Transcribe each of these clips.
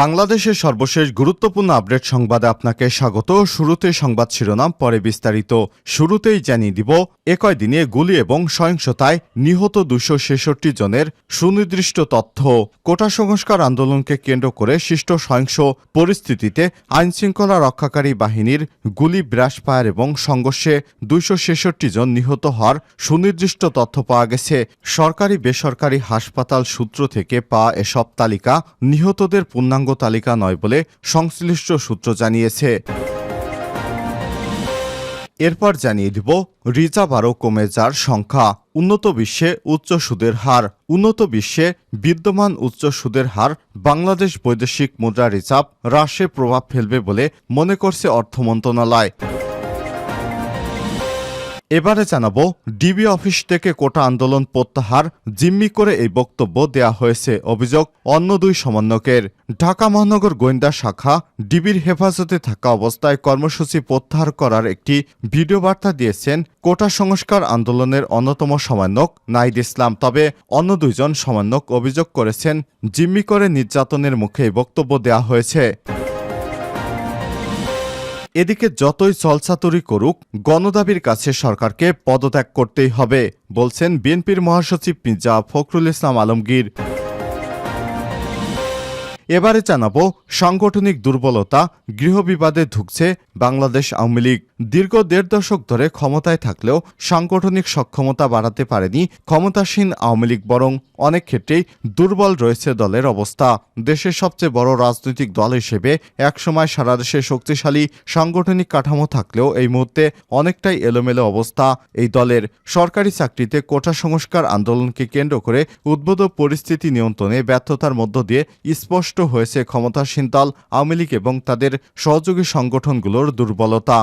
বাংলাদেশের সর্বশেষ গুরুত্বপূর্ণ আপডেট সংবাদে আপনাকে স্বাগত। শুরুতে সংবাদ শিরোনাম, পরে বিস্তারিত। শুরুতেই জানিয়ে দিব, একই দিনে গুলি এবং সহিংসতায় নিহত দুশো ছেষট্টি জনের সুনির্দিষ্ট তথ্য। কোটা সংস্কার আন্দোলনকে কেন্দ্র করে সৃষ্ট সহিংস পরিস্থিতিতে আইনশৃঙ্খলা রক্ষাকারী বাহিনীর গুলি ব্রাশ ফায়ার এবং সংঘর্ষে দুইশো ছেষট্টি জন নিহত হওয়ার সুনির্দিষ্ট তথ্য পাওয়া গেছে। সরকারি বেসরকারি হাসপাতাল সূত্র থেকে পাওয়া এসব তালিকা নিহতদের পূর্ণাঙ্গ তালিকা নয় বলে সংশ্লিষ্ট সূত্র জানিয়েছে। এরপর জানিয়ে দিব, রিজার্ভ আরও কমে যার সংখ্যা। উন্নত বিশ্বে উচ্চ সুদের হার। উন্নত বিশ্বে বিদ্যমান উচ্চ সুদের হার বাংলাদেশ বৈদেশিক মুদ্রা রিজার্ভ হ্রাসে প্রভাব ফেলবে বলে মনে করছে অর্থ মন্ত্রণালয়। এবারে জানাব, ডিবি অফিস থেকে কোটা আন্দোলন প্রত্যাহার, জিম্মি করে এই বক্তব্য দেয়া হয়েছে অভিযোগ অন্য দুই সমন্বয়কের। ঢাকা মহানগর গোয়েন্দা শাখা ডিবির হেফাজতে থাকা অবস্থায় কর্মসূচি প্রত্যাহার করার একটি ভিডিও বার্তা দিয়েছেন কোটা সংস্কার আন্দোলনের অন্যতম সমন্বয়ক নাইদ ইসলাম। তবে অন্য দুইজন সমন্বয়ক অভিযোগ করেছেন, জিম্মি করে নির্যাতনের মুখে এই বক্তব্য দেয়া হয়েছে। এদিকে যতই চলচাতুরি করুক, গণদাবির কাছে সরকারকে পদত্যাগ করতেই হবে, বলছেন বিএনপির মহাসচিব মির্জা ফখরুল ইসলাম আলমগীর। এবারে জানাব, সাংগঠনিক দুর্বলতা গৃহবিবাদে ঢুকছে বাংলাদেশ আওয়ামী লীগ। দীর্ঘ দেড় দশক ধরে ক্ষমতায় থাকলেও সাংগঠনিক সক্ষমতা বাড়াতে পারেনি ক্ষমতাসীন আওয়ামী লীগ, বরং অনেক ক্ষেত্রেই দুর্বল রয়েছে দলের অবস্থা। দেশের সবচেয়ে বড় রাজনৈতিক দল হিসেবে একসময় সারা দেশে শক্তিশালী সাংগঠনিক কাঠামো থাকলেও এই মুহূর্তে অনেকটাই এলোমেলো অবস্থা। এই দলের সরকারি চাকরিতে কোটা সংস্কার আন্দোলনকে কেন্দ্র করে উদ্ভূত পরিস্থিতি নিয়ন্ত্রণে ব্যর্থতার মধ্য দিয়ে স্পষ্ট হয়েছে ক্ষমতাসীন দল আওয়ামী লীগ এবং তাদের সহযোগী সংগঠনগুলোর দুর্বলতা।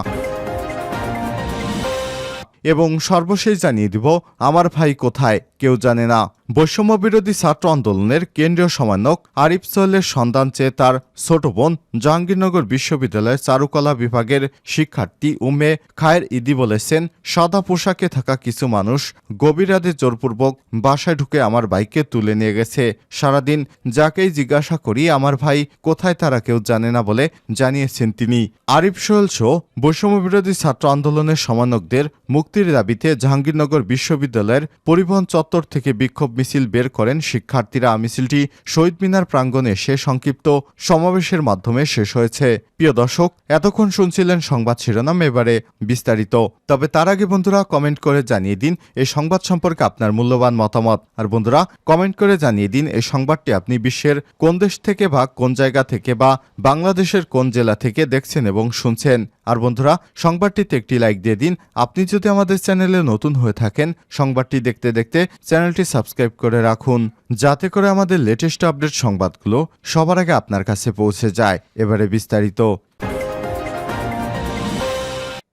এবং সর্বশেষ জানিয়ে দিব, আমার ভাই কোথায়, কেউ জানে না। বৈষম্য বিরোধী ছাত্র আন্দোলনের কেন্দ্রীয় সমন্বয়ক আরিফ সোহেলের সন্ধান চেয়ে তার ছোট বোন জাহাঙ্গীরনগর বিশ্ববিদ্যালয়ের চারুকলা বিভাগের শিক্ষার্থী উমে খায়ের ইদি বলেছেন, সাদা পোশাকে থাকা কিছু মানুষ গভীর রাতে জোরপূর্বক বাসায় ঢুকে আমার ভাইকে তুলে নিয়ে গেছে। সারাদিন যাকেই জিজ্ঞাসা করি, আমার ভাই কোথায় তারা কেউ জানে না বলে জানিয়েছেন তিনি। আরিফ সোহেল সহ বৈষম্য বিরোধী ছাত্র আন্দোলনের সমন্বয়কদের মুক্তির দাবিতে জাহাঙ্গীরনগর বিশ্ববিদ্যালয়ের পরিবহন চত্বর থেকে বিক্ষোভ মিছিল বের করেন শিক্ষার্থীরা। মিছিলটি শহীদ মিনার প্রাঙ্গণে সে সংক্ষিপ্ত সমাবেশের মাধ্যমে শেষ হয়েছে। প্রিয় দর্শক, এতক্ষণ শুনছিলেন সংবাদ শিরোনাম, এবারে বিস্তারিত। তবে তার আগে বন্ধুরা, কমেন্ট করে জানিয়ে দিন এই সংবাদ সম্পর্কে আপনার মূল্যবান মতামত। আর বন্ধুরা, কমেন্ট করে জানিয়ে দিন এই সংবাদটি আপনি বিশ্বের কোন দেশ থেকে বা কোন জায়গা থেকে বা বাংলাদেশের কোন জেলা থেকে দেখছেন এবং শুনছেন। আর বন্ধুরা, সংবাদটিতে একটি লাইক দিয়ে দিন। আপনি যদি আমাদের চ্যানেলে নতুন হয়ে থাকেন, সংবাদটি দেখতে দেখতে চ্যানেলটি সাবস্ক্রাইব করে রাখুন, যাতে করে আমাদের লেটেস্ট আপডেট সংবাদগুলো সবার আগে আপনার কাছে পৌঁছে যায়। এবারে বিস্তারিত।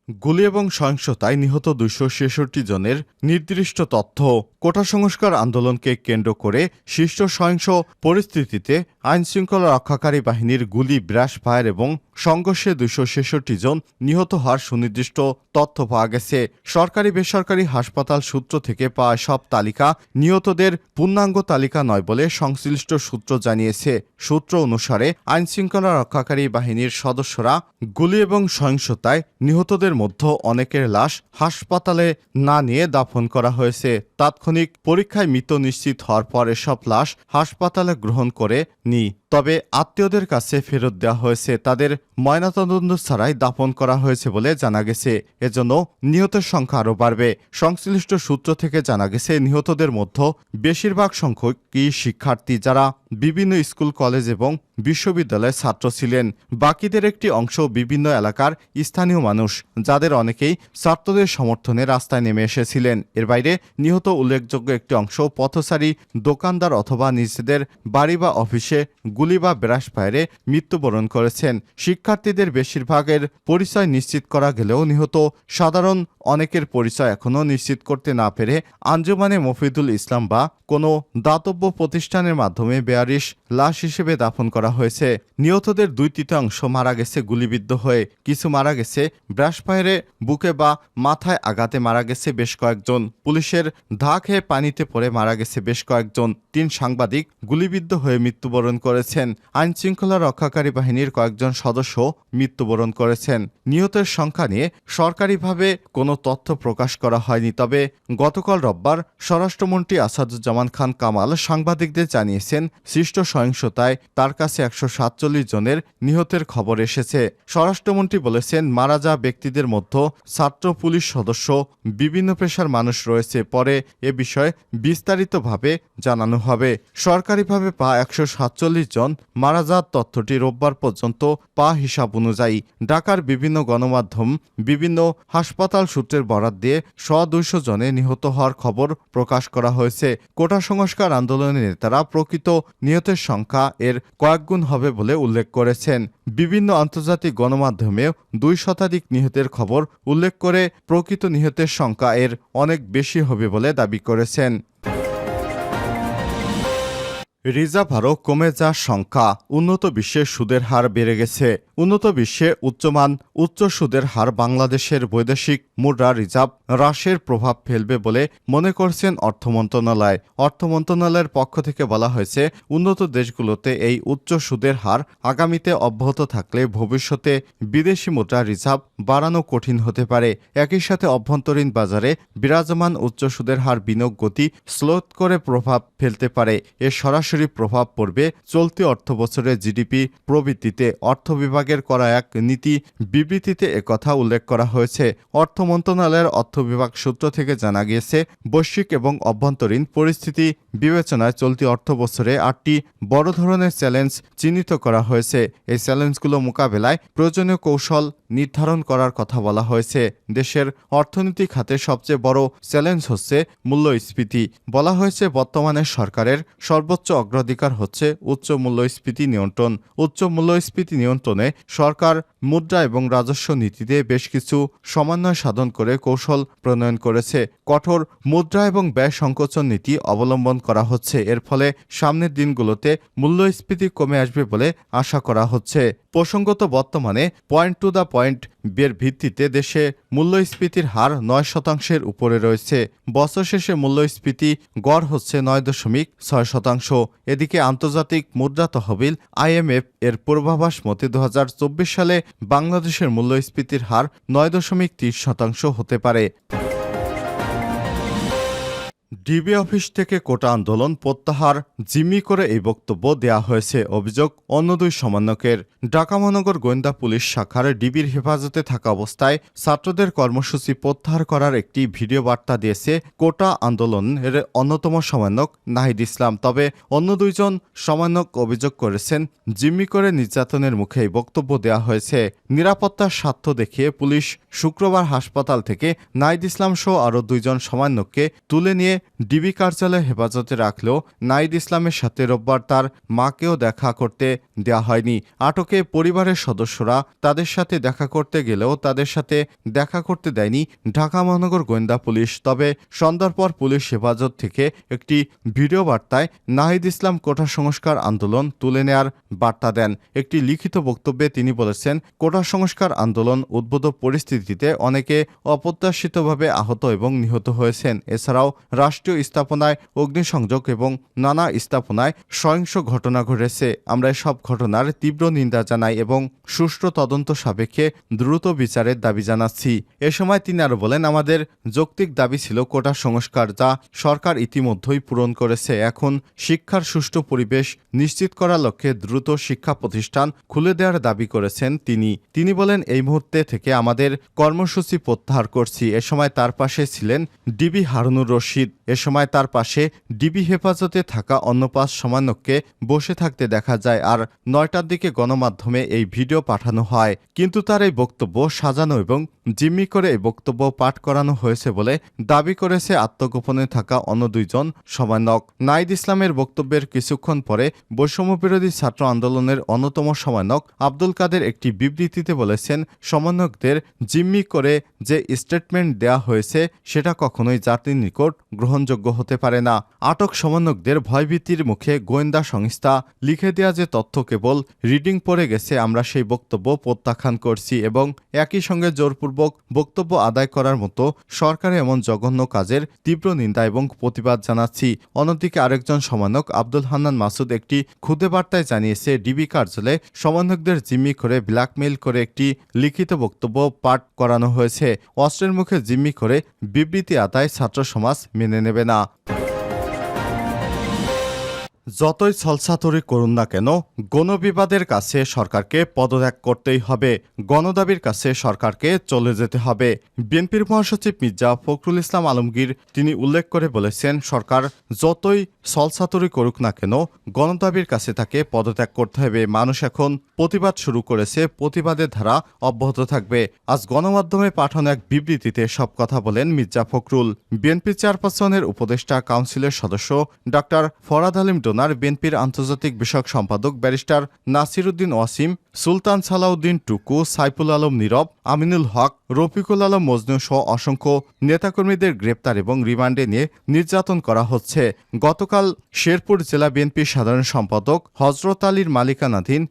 গুলি এবং সহিংসতায় নিহত দুইশো ছেষট্টি জনের নির্দিষ্ট তথ্য কোটা সংস্কার আন্দোলনকে কেন্দ্র করে শীর্ষ সহিংস পরিস্থিতিতে আইনশৃঙ্খলা রক্ষাকারী বাহিনীর গুলি, ব্রাশ ফায়ার এবং সংঘর্ষে দুইশো ছেষট্টি জন নিহত হওয়ার সুনির্দিষ্ট তথ্য পাওয়া গেছে। সরকারি, বেসরকারি হাসপাতাল সূত্র থেকে পাওয়া সব তালিকা নিহতদের পূর্ণাঙ্গ তালিকা নয় বলে সংশ্লিষ্ট সূত্র জানিয়েছে। সূত্র অনুসারে আইনশৃঙ্খলা রক্ষাকারী বাহিনীর সদস্যরা গুলি এবং সহিংসতায় নিহতদের মধ্যে অনেকের লাশ হাসপাতালে না নিয়ে দাফন করা হয়েছে। তাৎক্ষণিক পরীক্ষায় মৃত নিশ্চিত হওয়ার পর এসব লাশ হাসপাতালে গ্রহণ করে নি। তবে আত্মীয়দের কাছে ফেরত দেওয়া হয়েছে। তাদের ময়নাতদন্ত ছাড়াই দাফন করা হয়েছে বলে জানা গেছে। এজন্য নিহতের সংখ্যা আরও বাড়বে। সংশ্লিষ্ট সূত্র থেকে জানা গেছে, নিহতদের মধ্যে বেশিরভাগ সংখ্যকই শিক্ষার্থী যারা বিভিন্ন স্কুল, কলেজ এবং বিশ্ববিদ্যালয়ের ছাত্র ছিলেন। বাকিদের একটি অংশ বিভিন্ন এলাকার স্থানীয় মানুষ, যাদের অনেকেই ছাত্রদের সমর্থনে রাস্তায় নেমে এসেছিলেন। এর বাইরে নিহত উল্লেখযোগ্য একটি অংশ পথচারী, দোকানদার অথবা নিজেদের বাড়ি বা অফিসে গুলি বা ব্রাশ ফায়ারে মৃত্যুবরণ করেছেন। শিক্ষার্থীদের বেশিরভাগের পরিচয় নিশ্চিত করা গেলেও নিহত। সাধারণ অনেকের পরিচয় এখনও নিশ্চিত করতে না পেরে আঞ্জুমানে মফিদুল ইসলাম বা কোনো দাতব্য প্রতিষ্ঠানের মাধ্যমে বেয়ারিশ লাশ হিসেবে দাফন করা হয়েছে। নিহতদের দুই তৃতীয়াংশ মারা গেছে গুলিবিদ্ধ হয়ে। কিছু মারা গেছে ব্রাশ ফায়ারে, বুকে বা মাথায় আঘাতে মারা গেছে বেশ কয়েকজন। পুলিশের ধা খেয়ে পানিতে পড়ে মারা গেছে বেশ কয়েকজন। তিন সাংবাদিক গুলিবিদ্ধ হয়ে মৃত্যুবরণ করেছেন আইন শৃঙ্খলা রক্ষাকারী বাহিনীর কয়েকজন সদস্য মৃত্যুবরণ করেছেন। নিহতের সংখ্যা নিয়ে সরকারিভাবে কোনো তথ্য প্রকাশ করা হয়নি, তবে গতকাল রোববার স্বরাষ্ট্রমন্ত্রী আসাদুজ্জামান খান কামাল সাংবাদিকদের জানিয়েছেন, সৃষ্ট সহিংসতায় তার কাছে একশো সাতচল্লিশ জনের নিহতের খবর এসেছে। স্বরাষ্ট্রমন্ত্রী বলেছেন, মারা যা ব্যক্তিদের মধ্যে ছাত্র পুলিশ সদস্য, বিভিন্ন পেশার মানুষ রয়েছে। পরে এ বিষয়ে বিস্তারিতভাবে জানানো হবে। সরকারিভাবে পা একশো সাতচল্লিশ জন মারা যাওয়ার তথ্যটি রোববার পর্যন্ত পা হিসাব অনুযায়ী ঢাকার বিভিন্ন গণমাধ্যম, বিভিন্ন হাসপাতাল সূত্রের বরাত দিয়ে শ দুইশো জনে নিহত হওয়ার খবর প্রকাশ করা হয়েছে। কোটা সংস্কার আন্দোলনের নেতারা প্রকৃত নিহতের সংখ্যা এর কয়েকগুণ হবে বলে উল্লেখ করেছেন। বিভিন্ন আন্তর্জাতিক গণমাধ্যমেও দুই শতাধিক নিহতের খবর উল্লেখ করে প্রকৃত নিহতের সংখ্যা এর অনেক বেশি হবে বলে দাবি করেছেন। রিজার্ভ হারও কমে যাওয়ার সংখ্যা উন্নত বিশ্বে সুদের হার বেড়ে গেছে। উন্নত বিশ্বে উচ্চমান, উচ্চ সুদের হার বাংলাদেশের বৈদেশিক মুদ্রা রিজার্ভ হ্রাসের প্রভাব ফেলবে বলে মনে করছেন অর্থ মন্ত্রণালয়। অর্থ মন্ত্রণালয়ের পক্ষ থেকে বলা হয়েছে, উন্নত দেশগুলোতে এই উচ্চ সুদের হার আগামীতে অব্যাহত থাকলে ভবিষ্যতে বিদেশি মুদ্রা রিজার্ভ বাড়ানো কঠিন হতে পারে। একই সাথে অভ্যন্তরীণ বাজারে বিরাজমান উচ্চ সুদের হার বিনিয়োগ গতি স্লোত করে প্রভাব ফেলতে পারে। এর সরাসরি প্রভাব পড়বে চলতি অর্থ বছরের জিডিপি প্রবৃত্তিতে অর্থ বিভাগের করা এক নীতি বিবৃতিতে একথা উল্লেখ করা হয়েছে। অর্থ মন্ত্রণালয়ের অর্থ বিভাগ সূত্র থেকে জানা গিয়েছে, বৈশ্বিক এবং অভ্যন্তরীণ পরিস্থিতি বিবেচনায় চলতি অর্থ বছরে আটটি বড় ধরনের চ্যালেঞ্জ চিহ্নিত করা হয়েছে। এই চ্যালেঞ্জগুলো মোকাবেলায় প্রয়োজনীয় কৌশল নির্ধারণ করার কথা বলা হয়েছে। দেশের অর্থনীতি খাতে সবচেয়ে বড় চ্যালেঞ্জ হচ্ছে মূল্যস্ফীতি। বলা হয়েছে, বর্তমানে সরকারের সর্বোচ্চ অগ্রাধিকার হচ্ছে উচ্চ মূল্যস্ফীতি নিয়ন্ত্রণ। উচ্চ মূল্যস্ফীতি নিয়ন্ত্রণে সরকার মুদ্রা এবং রাজস্ব নীতিতে বেশ কিছু সমন্বয় সাধন করে কৌশল প্রণয়ন করেছে। কঠোর মুদ্রা এবং ব্যয় সংকোচন নীতি অবলম্বন করা হচ্ছে। এর ফলে সামনের দিনগুলোতে মূল্যস্ফীতি কমে আসবে বলে আশা করা হচ্ছে। প্রসঙ্গত বর্তমানে পয়েন্ট টু দ্য পয়েন্ট বের ভিত্তিতে দেশে মূল্যস্ফীতির হার নয় শতাংশের উপরে রয়েছে। বছর শেষে মূল্যস্ফীতি গড় হচ্ছে নয় দশমিক ছয় শতাংশ। এদিকে আন্তর্জাতিক মুদ্রা তহবিল আইএমএফ এর পূর্বাভাস মতে দু হাজার চব্বিশ সালে বাংলাদেশের মূল্যস্ফীতির হার নয় দশমিক তিরিশ শতাংশ হতে পারে। ডিবি অফিস থেকে কোটা আন্দোলন প্রত্যাহার, জিম্মি করে এই বক্তব্য দেয়া হয়েছে অভিযোগ অন্য দুই সমন্বয়কের। ঢাকা মহানগর গোয়েন্দা পুলিশ শাখার ডিবির হেফাজতে থাকা অবস্থায় ছাত্রদের কর্মসূচি প্রত্যাহার করার একটি ভিডিও বার্তা দিয়েছে কোটা আন্দোলনের অন্যতম সমন্বয়ক নাহিদ ইসলাম। তবে অন্য দুইজন সমন্বয়ক অভিযোগ করেছেন, জিম্মি করে নির্যাতনের মুখে এই বক্তব্য দেওয়া হয়েছে। নিরাপত্তার স্বার্থ দেখিয়ে পুলিশ শুক্রবার হাসপাতাল থেকে নাহিদ ইসলাম সহ আরও দুইজন সমন্বয়ককে তুলে নিয়ে ডিবি কার্যালয়ে হেফাজতে রাখলেও নাইদ ইসলামের সাথে রোববার তার মাকেও দেখা করতে দেয়া হয়নি। আটকে পরিবারের সদস্যরা তাদের সাথে দেখা করতে গেলেও তাদের সাথে দেখা করতে দেয়নি ঢাকা মহানগর গোয়েন্দা পুলিশ। তবে সন্ধ্যার পর পুলিশ হেফাজত থেকে একটি ভিডিও বার্তায় নাহিদ ইসলাম কোটা সংস্কার আন্দোলন তুলে নেয়ার বার্তা দেন। একটি লিখিত বক্তব্যে তিনি বলেছেন, কোটা সংস্কার আন্দোলন উদ্ভূত পরিস্থিতিতে অনেকে অপ্রত্যাশিতভাবে আহত এবং নিহত হয়েছেন। এছাড়াও রাষ্ট্রীয় স্থাপনায় অগ্নিসংযোগ এবং নানা স্থাপনায় সহিংস ঘটনা ঘটেছে। আমরা সব ঘটনার তীব্র নিন্দা জানাই এবং সুষ্ঠু তদন্ত সাপেক্ষে দ্রুত বিচারের দাবি জানাচ্ছি। এ সময় তিনি আরও বলেন, আমাদের যৌক্তিক দাবি ছিল কোটা সংস্কার যা সরকার ইতিমধ্যেই পূরণ করেছে। এখন শিক্ষার সুষ্ঠু পরিবেশ নিশ্চিত করার লক্ষ্যে দ্রুত শিক্ষা প্রতিষ্ঠান খুলে দেওয়ার দাবি করেছেন তিনি। তিনি বলেন, এই মুহূর্তে থেকে আমাদের কর্মসূচি প্রত্যাহার করছি। এ সময় তার পাশে ছিলেন ডিবি হারুনুর রশিদ। এ সময় তার পাশে ডিবি হেফাজতে থাকা অন্য পাঁচ বসে থাকতে দেখা যায় আর নয়টার দিকে গণমাধ্যমে এই ভিডিও পাঠানো হয়। কিন্তু তার এই বক্তব্য সাজানো এবং জিম্মি করে এই বক্তব্য পাঠ করানো হয়েছে বলে দাবি করেছে আত্মগোপনে থাকা অন্য দুইজন সমন্বয়ক। নাইদ ইসলামের বক্তব্যের কিছুক্ষণ পরে বৈষম্যবিরোধী ছাত্র আন্দোলনের অন্যতম সমন্বয়ক আব্দুল কাদের একটি বিবৃতিতে বলেছেন, সমন্বয়কদের জিম্মি করে যে স্টেটমেন্ট দেয়া হয়েছে সেটা কখনোই জাতির নিকট গ্রহণযোগ্য হতে পারে না। আটক সমন্বয়কদের ভয়ভীতির মুখে গোয়েন্দা সংস্থা লিখে দেয়া যে তথ্য কেবল রিডিং পড়ে গেছে, আমরা সেই বক্তব্য প্রত্যাখ্যান করছি এবং একই সঙ্গে জোরপূর্বক বক্তব্য আদায় করার মতো সরকারের এমন জঘন্য কাজের তীব্র নিন্দা এবং প্রতিবাদ জানাচ্ছি। অন্যদিকে আরেকজন সমন্বয়ক আব্দুল হান্নান মাসুদ একটি খুদে বার্তায় জানিয়েছে, ডিবি কার্যালয়ে সমন্বয়কদের জিম্মি করে ব্ল্যাকমেইল করে একটি লিখিত বক্তব্য পাঠ করানো হয়েছে। অস্ত্রের মুখে জিম্মি করে বিবৃতি আদায় ছাত্র সমাজ মেনে নেবে না। যতই ছলছাতরি করুন না কেন, গণবিবাদের কাছে সরকারকে পদত্যাগ করতেই হবে। গণদাবির কাছে সরকারকে চলে যেতে হবে। বিএনপির মহাসচিব মির্জা ফখরুল ইসলাম আলমগীর তিনি উল্লেখ করে বলেছেন, সরকার যতই ছলছাতুরি করুক না কেন, গণদাবির কাছে তাকে পদত্যাগ করতে হবে। মানুষ এখন প্রতিবাদ শুরু করেছে, প্রতিবাদের ধারা অব্যাহত থাকবে। আজ গণমাধ্যমে পাঠানো এক বিবৃতিতে সব কথা বলেন মির্জা ফখরুল। বিএনপি চেয়ারপারসনের উপদেষ্টা কাউন্সিলের সদস্য ডক্টর ফরাদ আলিম ডোনার, বিএনপির আন্তর্জাতিক বিষয়ক সম্পাদক ব্যারিস্টার নাসিরুদ্দিন ওয়াসিম, সুলতান সালাউদ্দিন টুকু, সাইফুল আলম নীরব, আমিনুল হক, রফিকুল আলম মজনু সহ অসংখ্য নেতাকর্মীদের গ্রেপ্তার এবং রিমান্ডে নিয়ে নির্যাতন করা হচ্ছে। গতকাল শেরপুর জেলা বিএনপির সাধারণ সম্পাদক হজরত আলীর মালিকানাধীন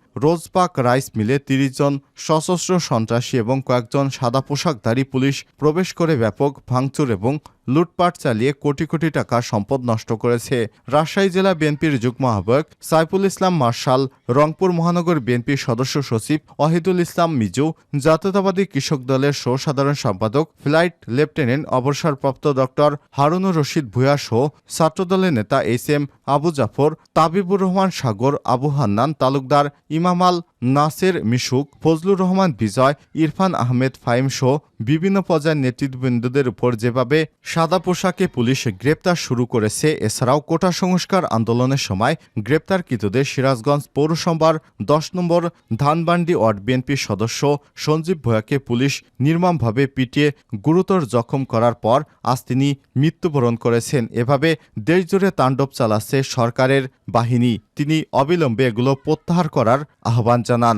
রোজবাগ রাইস মিলে তিরিশ জন সশস্ত্র সন্ত্রাসী এবং কয়েকজন সাদা পোশাকধারী পুলিশ প্রবেশ করে ব্যাপক ভাঙচুর এবং লুটপাট চালিয়ে কোটি কোটি টাকা সম্পদ নষ্ট করেছে। রাজশাহী জেলা বিএনপির যুগ্ম আহ্বায়ক সাইফুল ইসলাম মার্শাল, রংপুর মহানগর বিএনপির সদস্য সচিব ওয়াহিদুল ইসলাম মিজু, জাতীয়তাবাদী কৃষক দলের সহ সাধারণ সম্পাদক, ফ্লাইট লেফটেন্যান্ট অবসরপ্রাপ্ত ডক্টর হারুনুর রশিদ ভূয়া সহ ছাত্রদলের নেতা এস এম আবু জাফর, তাবিবুর রহমান সাগর, আবু হান্নান তালুকদার ইমামাল নাসের মিশুক, ফজলুর রহমান বিজয়, ইরফান আহমেদ ফাইম সহ বিভিন্ন পর্যায়ের নেতৃবৃন্দদের উপর যেভাবে সাদা পোশাকে পুলিশ গ্রেপ্তার শুরু করেছে। এছাড়াও কোটা সংস্কার আন্দোলনের সময় গ্রেপ্তারকৃতদের সিরাজগঞ্জ পৌরসভার দশ নম্বর ধানবান্ডি ওয়ার্ড বিএনপির সদস্য সঞ্জীব ভয়াকে পুলিশ নির্মমভাবে পিটিয়ে গুরুতর জখম করার পর আজ তিনি মৃত্যুবরণ করেছেন। এভাবে দেশজুড়ে তাণ্ডব চালাচ্ছে সরকারের বাহিনী। তিনি অবিলম্বে এগুলো প্রত্যাহার করার আহ্বান জানান।